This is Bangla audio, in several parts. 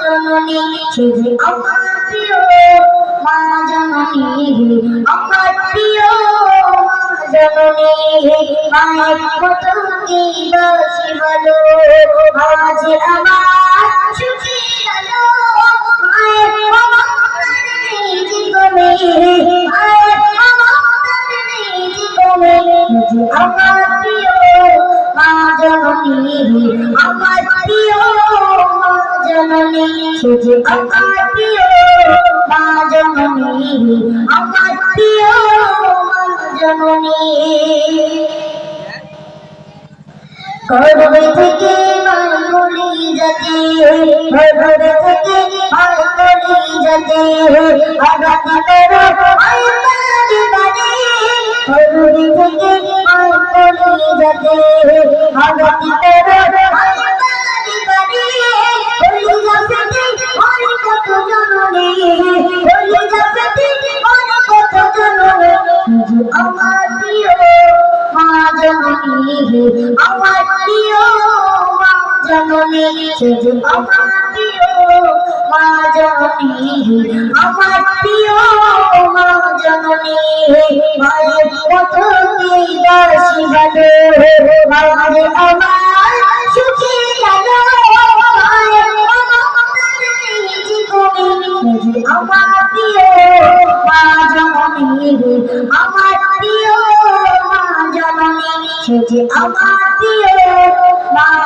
জননী সে যে আমার প্রিয় মা জননী, আমার প্রিয় জননী মায়ের মতো কি বাসি বলো আজ আমার সুখী আলো, মায়ের মমতার নেই জীবনে, মায়ের মমতার নেই জীবনে আমার প্রিয় মা জননী, আমার প্রিয় জননী সে যে আমার প্রিয় মা জননী, আমার প্রিয় থেকে মাঙ্গলি যাতে থেকে যাতে করো থেকে যাতে করো মা জননী আমার প্রিয় মা জননী আমার প্রিয় মা জননী মায়ের কত বাসি ভালো মায়ের আমার সুখী যে আমার প্রিয় মা জননী আমার প্রিয় মা জননী সে যে আমার প্রিয়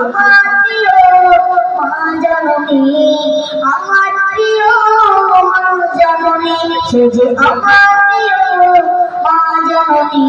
আমার প্রিয় মা জননী আমার প্রিয় মা জননী সে যে আমার প্রিয় মা জননী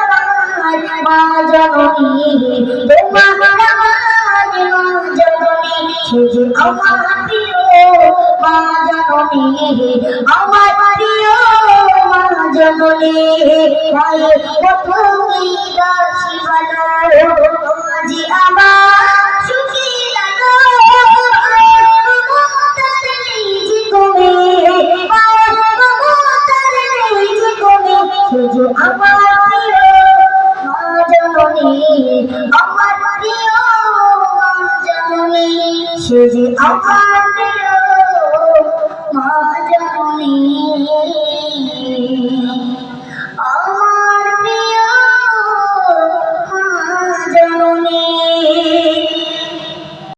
জননী তোমার আমার জননী শুধু আমার আমার আমার প্রিয় মা জননী আমার প্রিয় মা জননী মায়ের প্রথমে বাসি ভালো আজ আমার সুখী লাগো মায়ের সে যে আমার